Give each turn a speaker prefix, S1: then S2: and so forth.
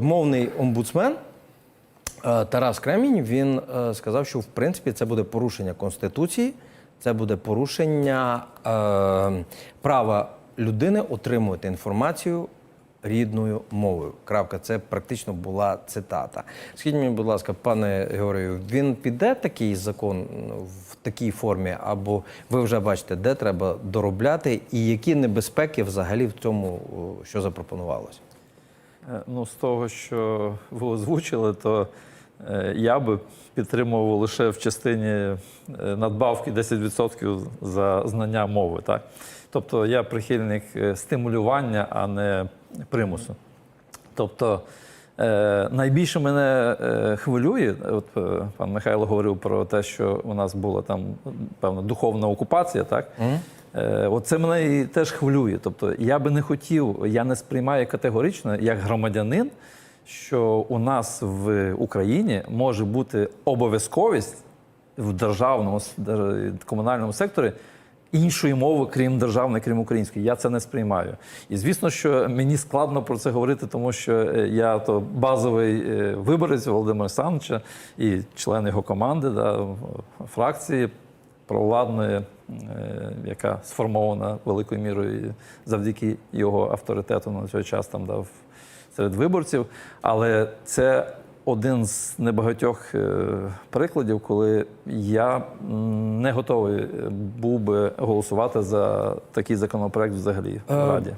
S1: Мовний омбудсмен е, Тарас Кремінь він е, сказав, що в принципі це буде порушення конституції, це буде порушення е, права людини отримувати інформацію рідною мовою. Крапка, це практично була цитата. Скажіть мені, будь ласка, пане Георгію, він піде такий закон в такій формі, або ви вже бачите, де треба доробляти, і які небезпеки взагалі в цьому, що запропонувалося?
S2: Е, Ну, з того, що ви озвучили, то е, я би підтримував лише в частині е, надбавки 10% за знання мови. Так? Тобто я прихильник стимулювання, а не примусу. Тобто найбільше мене е, хвилює, от е, пан Михайло говорив про те, що у нас була там певна духовна окупація, так? Е, от це мене і теж хвилює. Тобто я би не хотів, я не сприймаю категорично як громадянин, що у нас в Україні може бути обов'язковість в державному комунальному секторі іншої мови, крім державної, крім української. Я це не сприймаю. І звісно, що мені складно про це говорити, тому що е, я то базовий е, виборець Володимира Олександровича і член його команди, да, фракції провладної, е, яка сформована великою мірою завдяки його авторитету на той час там дав серед виборців. Але це один з небагатьох е, прикладів, коли я не готовий був би голосувати за такий законопроект взагалі в
S1: Е,
S2: Раді.